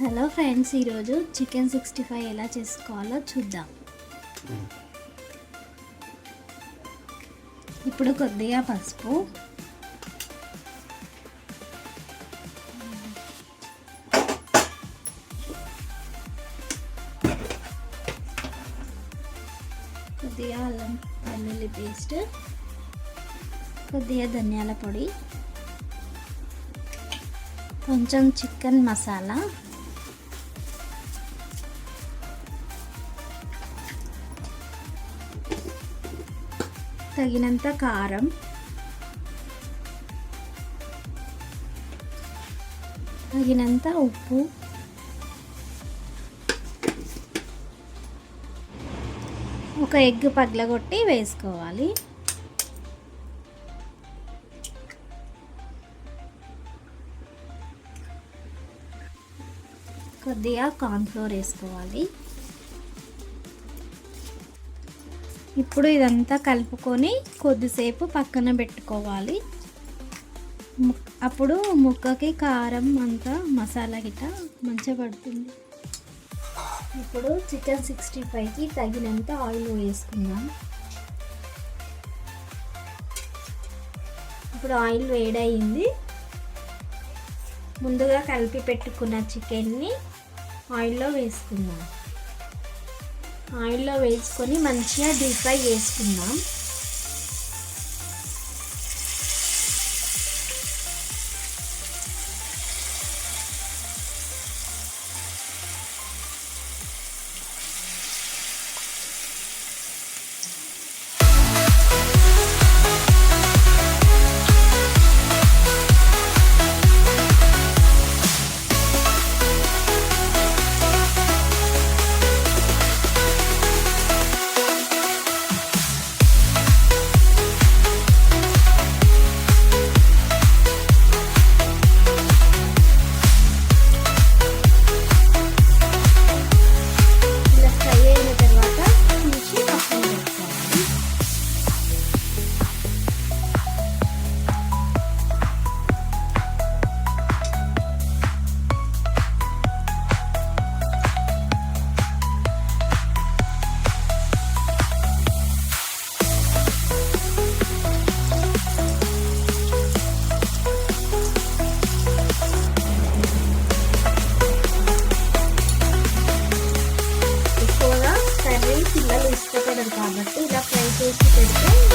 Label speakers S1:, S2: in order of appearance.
S1: Hello friends ఈరోజు chicken sixty five ఎలా చేసుకోవాలో చూద్దాం. ఇప్పుడు కొద్దిగా పసుపు. కొద్దిగా అల్లం వెల్లుల్లి పేస్ట్ కొద్దిగా ధనియాల పొడి కొంచెం చికెన్ మసాలా తగినంత కారం. తగినంత ఉప్పు. ఒక ఎగ్ పగలగొట్టి వేసుకోవాలి. కొద్దిగా కార్న్ఫ్లోర్ వేసుకోవాలి. ఇప్పుడు ఇదంతా కలుపుకొని కొద్దిసేపు పక్కన పెట్టుకోవాలి. అప్పుడు ముక్కకి కారం అంతా మసాలా గిట్ట మంచిగా పడుతుంది. ఇప్పుడు చికెన్ సిక్స్టీ ఫైవ్కి తగినంత ఆయిల్ వేసుకుందాం. ఇప్పుడు ఆయిల్ వేడయింది. ముందుగా కలిపి పెట్టుకున్న చికెన్ని ఆయిల్లో వేసుకుందాం. ఆయిల్లో వేసుకొని మంచిగా డీప్ ఫ్రై చేసుకుందాం. Good